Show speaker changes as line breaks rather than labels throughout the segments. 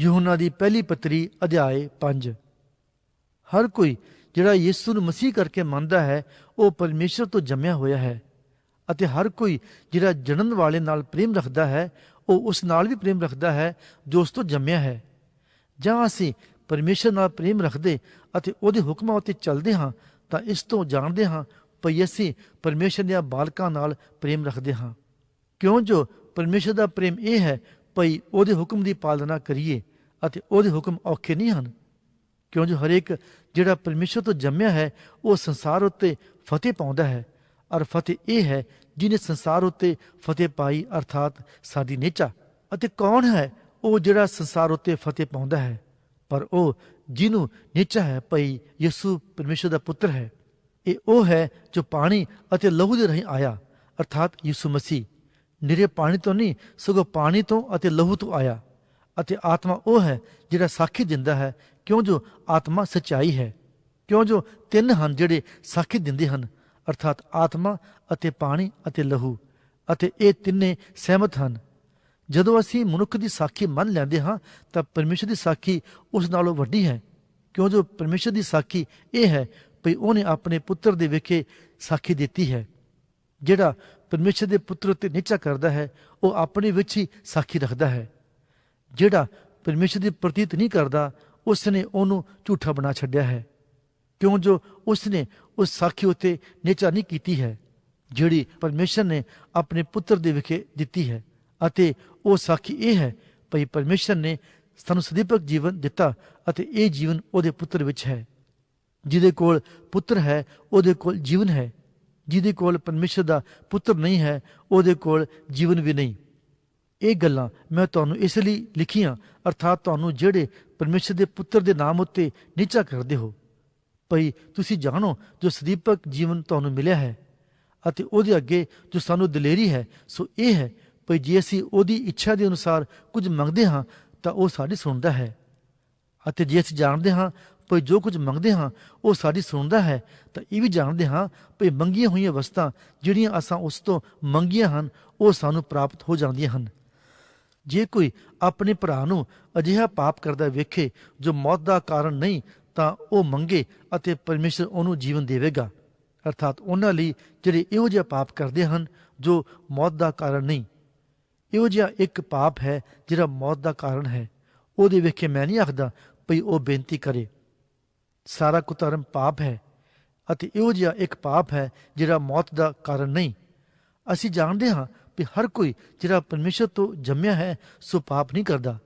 ਯੂਹੰਨਾ ਦੀ ਪਹਿਲੀ ਪੱਤਰੀ ਅਧਿਆਏ 5 ਹਰ ਕੋਈ ਜਿਹੜਾ ਯਿਸੂ ਨੂੰ ਮਸੀਹ ਕਰਕੇ ਮੰਨਦਾ ਹੈ, ਉਹ ਪਰਮੇਸ਼ਰ ਤੋਂ ਜੰਮਿਆ ਹੋਇਆ ਹੈ। ਅਤੇ ਹਰ ਕੋਈ ਜਿਹੜਾ ਜਨਮ ਵਾਲੇ ਨਾਲ ਪ੍ਰੇਮ ਰੱਖਦਾ ਹੈ, ਉਹ ਉਸ ਨਾਲ ਵੀ ਪ੍ਰੇਮ ਰੱਖਦਾ ਹੈ, ਜੋ ਉਸ ਤੋਂ ਜੰਮਿਆ ਹੈ। ਜਾਂ ਅਸੀਂ ਪਰਮੇਸ਼ਰ ਨਾਲ ਪ੍ਰੇਮ ਰੱਖਦੇ ਅਤੇ ਉਹਦੇ ਹੁਕਮਾਂ ਉੱਤੇ ਚੱਲਦੇ ਹਾਂ, ਤਾਂ ਇਸ ਤੋਂ ਜਾਣਦੇ ਹਾਂ ਭਈ ਅਸੀਂ ਪਰਮੇਸ਼ਰ ਦੇ ਬਾਲਕਾਂ ਨਾਲ ਪ੍ਰੇਮ ਰੱਖਦੇ ਹਾਂ। ਕਿਉਂ ਜੋ ਪਰਮੇਸ਼ਰ ਦਾ ਪ੍ਰੇਮ ਇਹ ਹੈ ਭਈ ਉਹਦੇ ਹੁਕਮ ਦੀ ਪਾਲਣਾ ਕਰੀਏ ਅਤੇ ਉਹਦੇ ਹੁਕਮ ਔਖੇ ਨਹੀਂ ਹਨ। ਕਿਉਂ ਜੋ ਹਰੇਕ ਜਿਹੜਾ ਪਰਮੇਸ਼ਰ ਤੋਂ ਜੰਮਿਆ ਹੈ, ਉਹ ਸੰਸਾਰ ਉੱਤੇ ਫਤਿਹ ਪਾਉਂਦਾ ਹੈ। ਔਰ ਫਤਿਹ ਇਹ ਹੈ ਜਿਨੇ ਸੰਸਾਰ ਉੱਤੇ ਫਤਿਹ ਪਾਈ, ਅਰਥਾਤ ਸਾਡੀ ਨੇਚਾ। ਅਤੇ ਕੌਣ ਹੈ ਉਹ ਜਿਹੜਾ ਸੰਸਾਰ ਉੱਤੇ ਫਤਿਹ ਪਾਉਂਦਾ ਹੈ? ਪਰ ਉਹ ਜਿਹਨੂੰ ਨੇਚਾ ਹੈ, ਭਈ ਯਿਸੂ ਪਰਮੇਸ਼ਰ ਦਾ ਪੁੱਤਰ ਹੈ। ਇਹ ਉਹ ਹੈ ਜੋ ਪਾਣੀ ਅਤੇ ਲਹੂ ਦੇ ਰਾਹੀਂ ਆਇਆ, ਅਰਥਾਤ ਯਿਸੂ ਮਸੀਹ। ਨਿਰੇ ਪਾਣੀ ਤੋਂ ਨਹੀਂ, ਸਗੋਂ ਪਾਣੀ ਤੋਂ ਅਤੇ ਲਹੂ ਤੋਂ ਆਇਆ। ਅਤੇ ਆਤਮਾ ਉਹ ਹੈ ਜਿਹੜਾ ਸਾਖੀ ਦਿੰਦਾ ਹੈ, ਕਿਉਂ ਜੋ ਆਤਮਾ ਸਚਾਈ ਹੈ? ਕਿਉਂ ਜੋ ਤਿੰਨ ਹਨ ਜਿਹੜੇ ਸਾਖੀ ਦਿੰਦੇ ਹਨ, ਅਰਥਾਤ ਆਤਮਾ ਅਤੇ ਪਾਣੀ ਅਤੇ ਲਹੂ, ਅਤੇ ਇਹ ਤਿੰਨੇ ਸਹਿਮਤ ਹਨ। ਜਦੋਂ ਅਸੀਂ ਮਨੁੱਖ ਦੀ ਸਾਖੀ ਮੰਨ ਲੈਂਦੇ ਹਾਂ, ਤਾਂ ਪਰਮੇਸ਼ਰ ਦੀ ਸਾਖੀ ਉਸ ਨਾਲੋਂ ਵੱਡੀ ਹੈ। ਕਿਉਂ ਜੋ ਪਰਮੇਸ਼ਰ ਦੀ ਸਾਖੀ ਇਹ ਹੈ, ਭਈ ਉਹਨੇ ਆਪਣੇ ਪੁੱਤਰ ਦੇ ਵਿਖੇ ਸਾਖੀ ਦਿੱਤੀ ਹੈ, ਜਿਹੜਾ ਪਰਮੇਸ਼ਰ ਦੇ ਪੁੱਤਰ ਉੱਤੇ ਨੀਚਾ ਕਰਦਾ ਹੈ, ਉਹ ਆਪਣੇ ਵਿੱਚ ਹੀ ਸਾਖੀ ਰੱਖਦਾ ਹੈ। ਜਿਹੜਾ ਪਰਮੇਸ਼ਰ ਦੀ ਪ੍ਰਤੀਤ ਨਹੀਂ ਕਰਦਾ ਉਸ ਨੇ ਉਹਨੂੰ ਝੂਠਾ ਬਣਾ ਛੱਡਿਆ ਹੈ। ਕਿਉਂ? ਜੋ ਉਸ ਨੇ ਉਸ ਸਾਖੀ ਉੱਤੇ ਨਿਚਾ ਨਹੀਂ ਕੀਤੀ ਹੈ, ਜਿਹੜੀ ਪਰਮੇਸ਼ਰ ਨੇ ਆਪਣੇ ਪੁੱਤਰ ਦੇ ਵਿਖੇ ਦਿੱਤੀ ਹੈ। ਅਤੇ ਉਹ ਸਾਖੀ ਇਹ ਹੈ, ਭਈ ਪਰਮੇਸ਼ਰ ਨੇ ਸਾਨੂੰ ਸਦੀਪਕ ਜੀਵਨ ਦਿੱਤਾ ਅਤੇ ਇਹ ਜੀਵਨ ਉਹਦੇ ਪੁੱਤਰ ਵਿੱਚ ਹੈ। ਜਿਹਦੇ ਕੋਲ ਪੁੱਤਰ ਹੈ, ਉਹਦੇ ਕੋਲ ਜੀਵਨ ਹੈ। ਜਿਹਦੇ ਕੋਲ ਪਰਮੇਸ਼ਰ ਦਾ ਪੁੱਤਰ ਨਹੀਂ ਹੈ, ਉਹਦੇ ਕੋਲ ਜੀਵਨ ਵੀ ਨਹੀਂ। ਇਹ ਗੱਲਾਂ ਮੈਂ ਤੁਹਾਨੂੰ ਇਸ ਲਈ ਲਿਖੀਆਂ, ਅਰਥਾਤ ਤੁਹਾਨੂੰ ਜਿਹੜੇ ਪਰਮੇਸ਼ਰ ਦੇ ਪੁੱਤਰ ਦੇ ਨਾਮ ਉੱਤੇ ਨੀਚਾ ਕਰਦੇ ਹੋ। ਭਈ ਤੁਸੀਂ ਜਾਣੋ ਜੋ ਸਦੀਪਕ ਜੀਵਨ ਤੁਹਾਨੂੰ ਮਿਲਿਆ ਹੈ ਅਤੇ ਉਹਦੇ ਅੱਗੇ ਜੋ ਸਾਨੂੰ ਦਲੇਰੀ ਹੈ, ਸੋ ਇਹ ਹੈ, ਭਈ ਜੇ ਅਸੀਂ ਉਹਦੀ ਇੱਛਾ ਦੇ ਅਨੁਸਾਰ ਕੁਝ ਮੰਗਦੇ ਹਾਂ, ਤਾਂ ਉਹ ਸਾਡੀ ਸੁਣਦਾ ਹੈ। ਅਤੇ ਜੇ ਅਸੀਂ ਜਾਣਦੇ ਹਾਂ ਭਈ ਜੋ ਕੁਝ ਮੰਗਦੇ ਹਾਂ, ਉਹ ਸਾਡੀ ਸੁਣਦਾ ਹੈ। ਤਾਂ ਇਹ ਵੀ ਜਾਣਦੇ ਹਾਂ ਭਈ ਮੰਗੀਆਂ ਹੋਈਆਂ ਵਸਤਾਂ ਜਿਹੜੀਆਂ ਅਸਾਂ ਉਸ ਤੋਂ ਮੰਗੀਆਂ ਹਨ, ਉਹ ਸਾਨੂੰ ਪ੍ਰਾਪਤ ਹੋ ਜਾਂਦੀਆਂ ਹਨ। ਜੇ ਕੋਈ ਆਪਣੇ ਭਰਾ ਨੂੰ ਅਜਿਹਾ ਪਾਪ ਕਰਦਾ ਵੇਖੇ ਜੋ ਮੌਤ ਦਾ ਕਾਰਨ ਨਹੀਂ, ਤਾਂ ਉਹ ਮੰਗੇ ਅਤੇ ਪਰਮੇਸ਼ਰ ਉਹਨੂੰ ਜੀਵਨ ਦੇਵੇਗਾ। ਅਰਥਾਤ ਉਹਨਾਂ ਲਈ ਜਿਹੜੇ ਇਹੋ ਜਿਹਾ ਪਾਪ ਕਰਦੇ ਹਨ, ਜੋ ਮੌਤ ਦਾ ਕਾਰਨ ਨਹੀਂ। ਇਹੋ ਜਿਹਾ ਇੱਕ ਪਾਪ ਹੈ ਜਿਹੜਾ ਮੌਤ ਦਾ ਕਾਰਨ ਹੈ। ਉਹਦੇ ਵੇਖੇ ਮੈਂ ਨਹੀਂ ਆਖਦਾ ਭਈ ਉਹ ਬੇਨਤੀ ਕਰੇ। ਸਾਰਾ ਕੁਧਰਮ ਪਾਪ ਹੈ ਅਤੇ ਇਹੋ ਜਿਹਾ ਇੱਕ ਪਾਪ ਹੈ ਜਿਹੜਾ ਮੌਤ ਦਾ ਕਾਰਨ ਨਹੀਂ। ਅਸੀਂ ਜਾਣਦੇ ਹਾਂ ਕਿ ਹਰ ਕੋਈ ਜਿਹੜਾ ਪਰਮੇਸ਼ਰ ਤੋਂ ਜੰਮਿਆ ਹੈ, ਸੋ ਪਾਪ ਨਹੀਂ ਕਰਦਾ।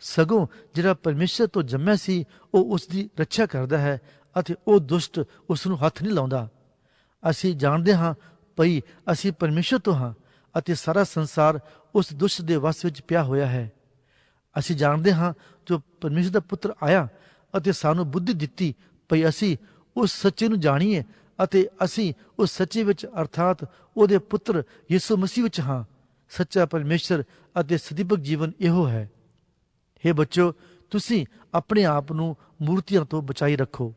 ਸਗੋਂ ਜਿਹੜਾ ਪਰਮੇਸ਼ਰ ਤੋਂ ਜੰਮਿਆ ਸੀ, ਉਹ ਉਸ ਦੀ ਰੱਖਿਆ ਕਰਦਾ ਹੈ ਅਤੇ ਉਹ ਦੁਸ਼ਟ ਉਸ ਨੂੰ ਹੱਥ ਨਹੀਂ ਲਾਉਂਦਾ। ਅਸੀਂ ਜਾਣਦੇ ਹਾਂ ਭਈ ਅਸੀਂ ਪਰਮੇਸ਼ਰ ਤੋਂ ਹਾਂ ਅਤੇ ਸਾਰਾ ਸੰਸਾਰ ਉਸ ਦੁਸ਼ਟ ਦੇ ਵਸ ਵਿੱਚ ਪਿਆ ਹੋਇਆ ਹੈ। ਅਸੀਂ ਜਾਣਦੇ ਹਾਂ ਜੋ ਪਰਮੇਸ਼ਰ ਦਾ ਪੁੱਤਰ ਆਇਆ ਅਤੇ ਸਾਨੂੰ ਬੁੱਧੀ ਦਿੱਤੀ ਭਈ ਅਸੀਂ ਉਸ ਸੱਚੇ ਨੂੰ ਜਾਣੀਏ ਅਤੇ ਅਸੀਂ ਉਸ ਸੱਚੇ ਵਿੱਚ ਅਰਥਾਤ ਉਹਦੇ ਪੁੱਤਰ ਯਿਸੂ ਮਸੀਹ ਵਿੱਚ ਹਾਂ। ਸੱਚਾ ਪਰਮੇਸ਼ਰ ਅਤੇ ਸਦੀਪਕ ਜੀਵਨ ਇਹੋ ਹੈ। हे ਬੱਚੋ ਤੁਸੀਂ ਆਪਣੇ ਆਪ ਨੂੰ ਮੂਰਤੀਆਂ ਤੋਂ ਬਚਾਈ ਰੱਖੋ।